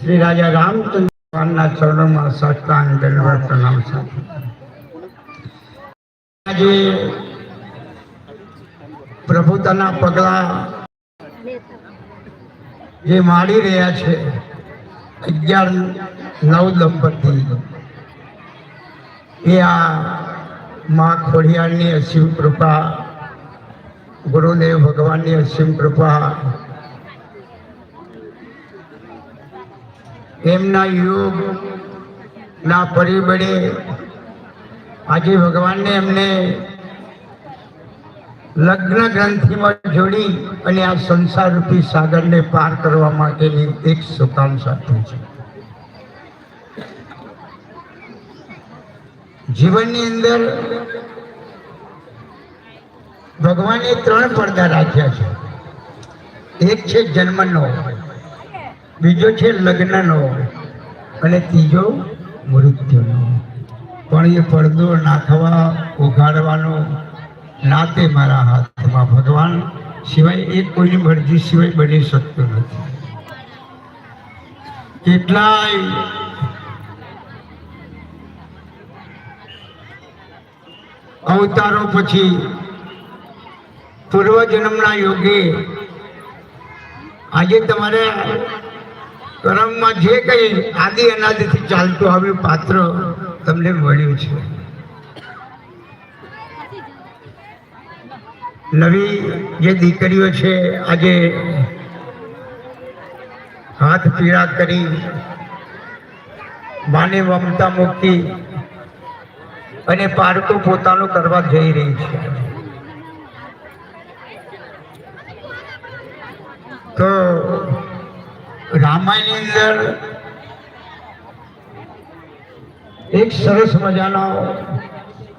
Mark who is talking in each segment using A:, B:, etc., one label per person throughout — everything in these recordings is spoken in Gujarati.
A: શ્રી રાજા રામચંદ્ર ભગવાનના ચરણોમાં સાષ્ટાંગ દંડવત પ્રણામ સાથે આજે પ્રભુતાના પગલા જે માડી રહ્યા છે, અગિયાર નવ દંપતી, એ આ મા ખોડિયારની અસીમ કૃપા, ગુરુદેવ ભગવાનની અસીમ કૃપા એમના યોગ ના પરિબળે આજે ભગવાનને એમને લગ્ન ગ્રંથિમાં જોડી અને આ સંસાર રૂપી સાગરને પાર કરવા માટેની એક શુકાંક્ષા આપી છે. જીવનની અંદર ભગવાને ત્રણ પડદા રાખ્યા છે. એક છે જન્મનો. બીજો છે લગ્નનો અને ત્રીજો મૃત્યુનો. પણ એ પડદો નાખવા, ઉઘાડવાનો ના તે મારા હાથમાં ભગવાન સિવાય એક કોઈની મરજી સિવાય બની શકતું નથી. કેટલાય અવતારો પછી પૂર્વજન્મના યોગે આજે તમારે કર્મમાં જે કંઈ આદિ અનાદિથી ચાલતું આવ્યું પાત્ર તમને મળ્યું છે. નવી જે દીકરીઓ છે, આજે હાથ પીડા કરી માને મમતા મૂકી અને પારકો પોતાનું કરવા જઈ રહી છે. તો રામાયણની અંદર એક સરસ મજાનો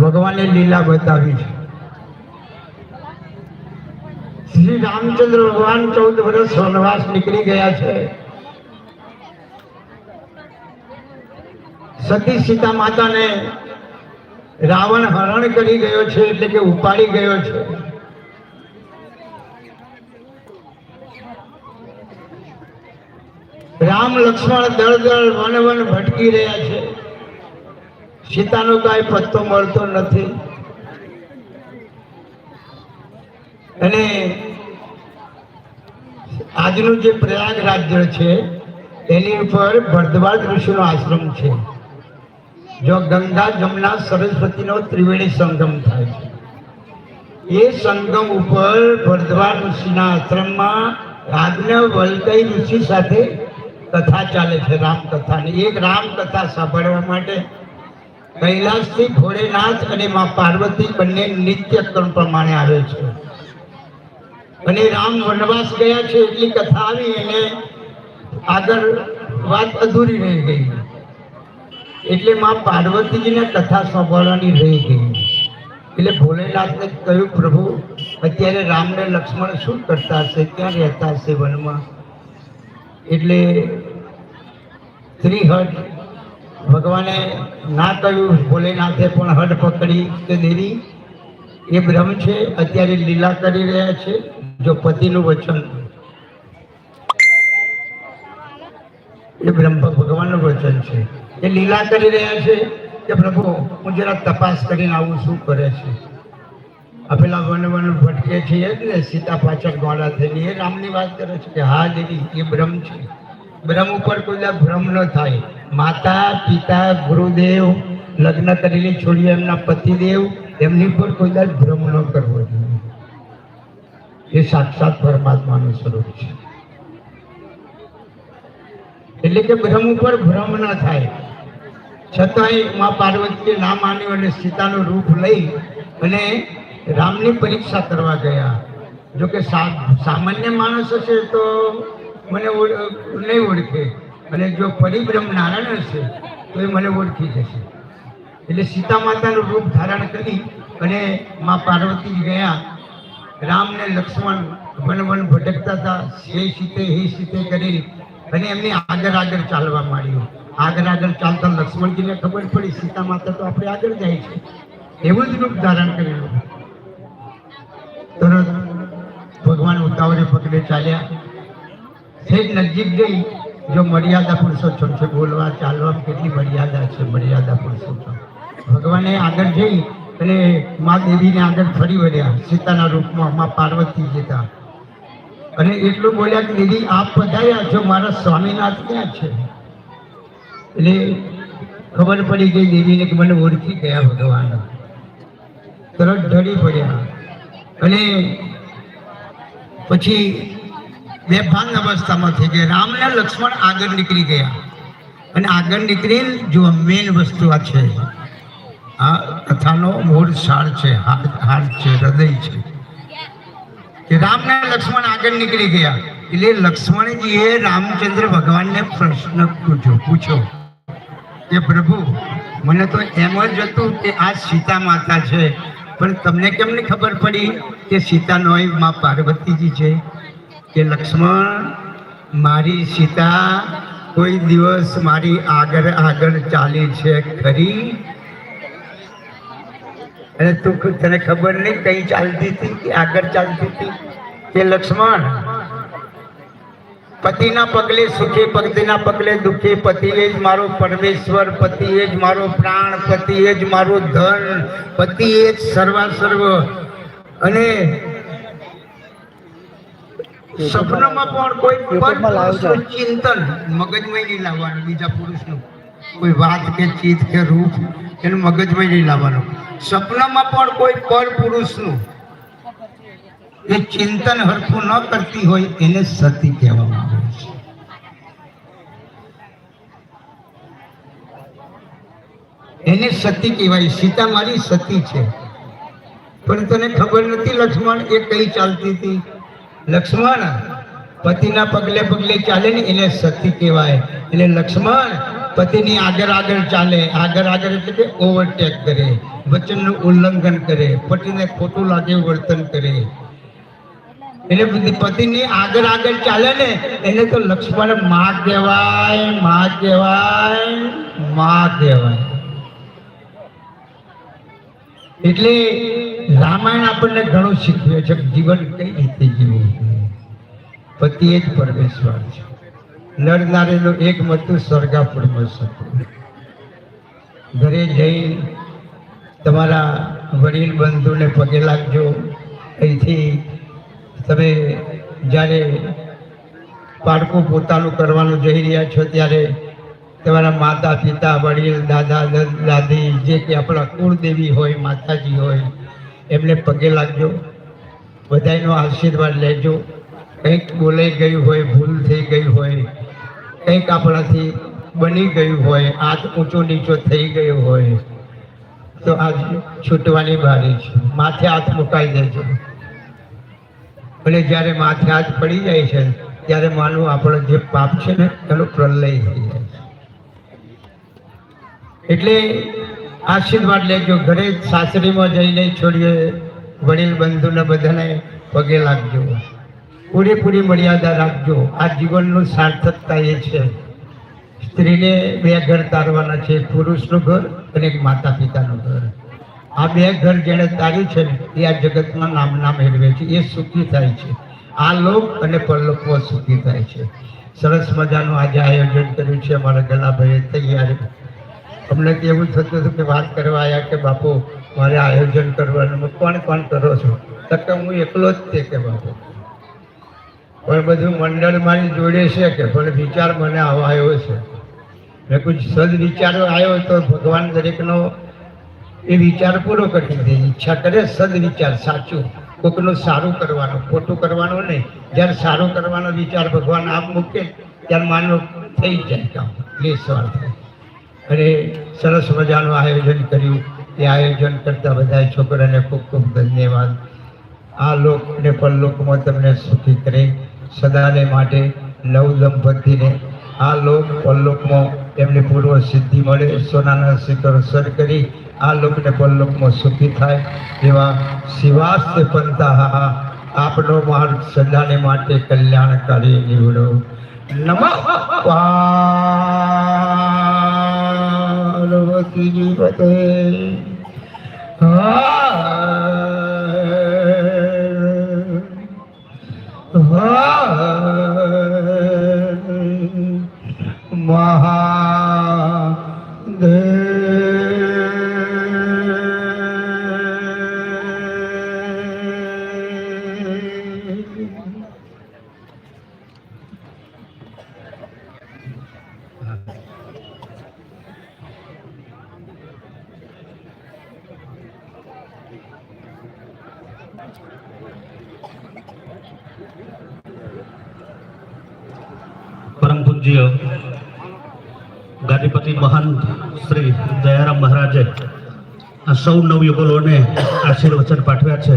A: ભગવાને લીલા બતાવી છે. શ્રી રામચંદ્ર ભગવાન ચૌદ વર્ષ વનવાસ નીકળી ગયા છે. સતી સીતા માતાને રાવણ હરણ કરી ગયો છે, એટલે કે ઉપાડી ગયો છે. રામ લક્ષ્મણ, દળ દળ, વન વન ભટકી રહ્યા છે. સીતાનો કાંઈ પત્તો મળતો નથી. અને આજનું જે પ્રયાગ રાજ્ય છે, એની ઉપર ભરદ્વાજ ઋષિનો આશ્રમ છે. જો ગંગા જમના સરસ્વતીનો ત્રિવેણી સંગમ થાય છે. એ સંગમ ઉપર ભરદ્વાજ ઋષિના આશ્રમમાં આજ્ઞા વલકઈ ઋષિ સાથે કથા ચાલે છે, રામકથાની. એક રામકથા સાંભળવા માટે કૈલાસથી ભોળેનાથ અને માં પાર્વતી બંને નિત્ય ક્રમ પ્રમાણે આવે છે. અને રામ વનવાસ ગયા છે એટલી કથા આવી અને આગળ વાત અધૂરી રહી ગઈ. એટલે માં પાર્વતીજીને કથા સાંભળવાની રહી ગઈ. એટલે ભોલેનાથને કહ્યું, પ્રભુ, અત્યારે રામને લક્ષ્મણ શું કરતા હશે? ક્યાં રહેતા હશે વનમાં? એટલે શ્રી હટ ભગવાને ના કહ્યું, ભોલેનાથે પણ હટ પકડી કે દેવી, એ બ્રહ્મ છે, અત્યારે લીલા કરી રહ્યા છે, જો પતિનું વચન. એ બ્રહ્મ ભગવાનનું વચન છે. એ લીલા કરી રહ્યા છે કે પ્રભુ, હું જરા તપાસ કરીને આવું શું કરે છે? પેલા વન વન ભટકે છે એટલે સીતા પાછળ ગોળા થઈને એ રામની વાત કરે છે કે, હા દેવી એ બ્રહ્મ છે. બ્રહ્મ ઉપર કોઈ ભ્રમ ન થાય. માતા, પિતા, ગુરુદેવ, લગ્ન કરેલી છોડી એમના પતિદેવ, એમની પર કોઈ દાદ ભ્રમ ન કરવો જોઈએ. એ સાક્ષાત પરમાત્માનું સ્વરૂપ છે. એટલે કે બ્રહ્મ ઉપર ભ્રમ ન થાય. છતાંયમાં પાર્વતીએ ના માન્યું અને સીતાનું રૂપ લઈ અને રામની પરીક્ષા કરવા ગયા. જો કે સા- સામાન્ય માણસ હશે તો મને નહીં ઓળખે. અને જો પરિબ્રહ્મ નારાયણ હશે, તો એ મને ઓળખી જશે. એટલે સીતા માતાનું રૂપ ધારણ કરી અને મા પાર્વતી ગયા. રામ ને લક્ષ્મણ વન વન ભટકતા હતા. હે સીતે હે સીતે કરી અને એમને આગળ આગળ ચાલવા માંડ્યું. આગળ આગળ ચાલતા લક્ષ્મણજીને ખબર પડી. સીતા માતા તો આપણે આગળ જાય છે. એવું જ રૂપ ધારણ કરેલું તરત ભગવાન ઉતાવળે પગલે ચાલ્યા. છેક નજીક જઈ જો મર્યાદા પુરુષોત્તમ છે બોલવા, ચાલવા, કેટલી મર્યાદા છે, મર્યાદા પુરુષોત્તમ ભગવાને આગળ જઈ અને મા દેવીને આગળ ફરી વળ્યા, સીતાના રૂપમાં મા પાર્વતી જતા. અને એટલું બોલ્યા કે, દેવી, આપ પધાર્યા, જો મારા સ્વામીનાથ ક્યાં છે? એટલે ખબર પડી ગઈ દેવીને કે, મને ઓળખી ગયા ભગવાન. તરત ઢળી પડ્યા. અને પછી બેભાન અવસ્થામાં થઈ ગયા. રામ અને લક્ષ્મણ આગળ નીકળી ગયા. અને આગળ નીકળીને જો મેન વસ્તુ આ છે, આ કથાનો મૂળ સાર છે, હાર હાર છે, હૃદય છે, કે રામ ને લક્ષ્મણ આગળ નીકળી ગયા. એટલે લક્ષ્મણજીએ રામચંદ્ર ભગવાનને પ્રશ્ન પૂછ્યો પૂછ્યો કે પ્રભુ, મને તો એમ જ હતું કે આ સીતા માતા છે પણ તમને કેમ નહીં ખબર પડી કે સીતા નોયમાં પાર્વતીજી છે? કે લક્ષ્મણ, મારી સીતા કોઈ દિવસ મારી આગળ આગળ ચાલી છે ખરી? અને તું તને ખબર નહીં કઈ ચાલતી હતી કે આગળ ચાલતી હતી? કે લક્ષ્મણ પતિના પગલે સુખે પતિના પગલે દુઃખી પતિ એ જ મારો પરમેશ્વર પતિ એ જ મારો પ્રાણ પતિ એ જ મારો ધન પતિ એ જ સર્વા સર્વ અને સપનામાં પણ કોઈ ચિંતન મગજમાં નહીં લાવવાનું બીજા પુરુષનું. કોઈ વાત કે ચીજ કે રૂપ એનું મગજમાં નહીં લાવવાનું. સપનામાં પણ કોઈ પર પુરુષનું એ ચિંતન હરખું ન કરતી હોય એને સતી કહેવામાં આવે છે. એને સતી કહેવાય, સીતા મારી સતી છે. પણ તને ખબર નથી લક્ષ્મણ એ કઈ ચાલતી હતી? લક્ષ્મણ, પતિના પગલે પગલે ચાલે ને એને સતી કહેવાય. એટલે લક્ષ્મણ, પતિની આગળ આગળ ચાલે. આગળ આગળ એટલે કે ઓવરટેક કરે. વચનનું ઉલ્લંઘન કરે. પતિને ખોટું લાગે, વર્તન કરે. એટલે પતિની આગળ આગળ ચાલે ને, એને તો લક્ષ્મણમાં કહેવાયમાં કહેવાયમાં કહેવાય. એટલે રામાયણ આપણને ઘણું શીખવે છે જીવન કઈ રીતે જીવવું. પતિ એ જ પરમેશ્વર છે. નર નારીનું એક મતું સ્વર્ગા પરમેશ્વર ઘરે જઈ તમારા વડીલ બંધુને પગે લાગજો. અહીંથી તમે જ્યારે બાળકો પોતાનું કરવાનું જઈ રહ્યા છો ત્યારે તમારા માતા, પિતા, વડીલ, દાદા, દાદી જે કે આપણા કુળદેવી હોય, માતાજી હોય, એમને પગે લાગજો, બધાનો આશીર્વાદ લેજો. કંઈક બોલાઈ ગયું હોય, ભૂલ થઈ ગઈ હોય, કંઈક આપણાથી બની ગયું હોય હાથ ઊંચો નીચો થઈ ગયો હોય, તો આજ છૂટવાની બારી છે. માથે હાથ મુકાઈ દેજો. અને જ્યારે માથે હાથ પડી જાય છે, ત્યારે માનવું આપણો જે પાપ છે ને એનો પ્રલય થઈ જાય એટલે આશીર્વાદ લેજો, ઘરે સાસરીમાં જઈને છોડીએ વડીલ બંધુને બધાને પગે લાગજો. પૂરેપૂરી મર્યાદા રાખજો. આ જીવનનું સાર્થકતા એ છે. સ્ત્રીને બે ઘર તારવાના છે, પુરુષનું ઘર અને એક માતા પિતાનું ઘર. આ બે ઘર જેણે તાર્યું છે ને, એ આ જગતમાં નામ નામ મેળવે છે. એ સુખી થાય છે. આ લોક અને પરલોકમાં સુખી થાય છે. સરસ મજાનું આજે આયોજન કર્યું છે અમારા ગલાભાઈએ તૈયારી. અમને એવું થતું હતું કે વાત કરવા આવ્યા કે, બાપુ, મારે આયોજન કરવાનું કોણ કોણ કરો છો? તો કે, હું એકલો જ તે કે, બાપુ. પણ બધું મંડળ મારી જોડે છે કે, પણ વિચાર મને આવો આવ્યો છે. મેં કોઈ સદ વિચાર આવ્યો તો ભગવાન દરેકનો એ વિચાર પૂરો કરી દે ઈચ્છા કરે સદ વિચાર સાચું. કોકનું સારું કરવાનું, ખોટું કરવાનું નહીં. જ્યારે સારું કરવાનો વિચાર ભગવાન આપ મૂકે, ત્યારે માનવ થઈ જાય કામ. સ્વાર્થ અને સરસ મજાનું આયોજન કર્યું. એ આયોજન કરતા બધા છોકરાને ખૂબ ખૂબ ધન્યવાદ. આ લોક પણ પરલોકમાં તમને સુખી કરે. સદાને માટે નવ દંપતીને આ લોક પરલોકમાં એમને પૂર્વ સિદ્ધિ મળે. સોનાના શિખર સર કરી. આ લોકને પરલોકમાં સુખી થાય એવા શિવાસ્ય પંથા આપનો માર્ગ સદાને માટે કલ્યાણકારી નીવડો. નમ. પાર્વતીજી પતે. હા
B: પરમ પૂજ્ય ગાદીપતિ મહંત શ્રી દયારામ મહારાજે આ સૌ નવયુગલોને આશીર્વચન પાઠવ્યા છે.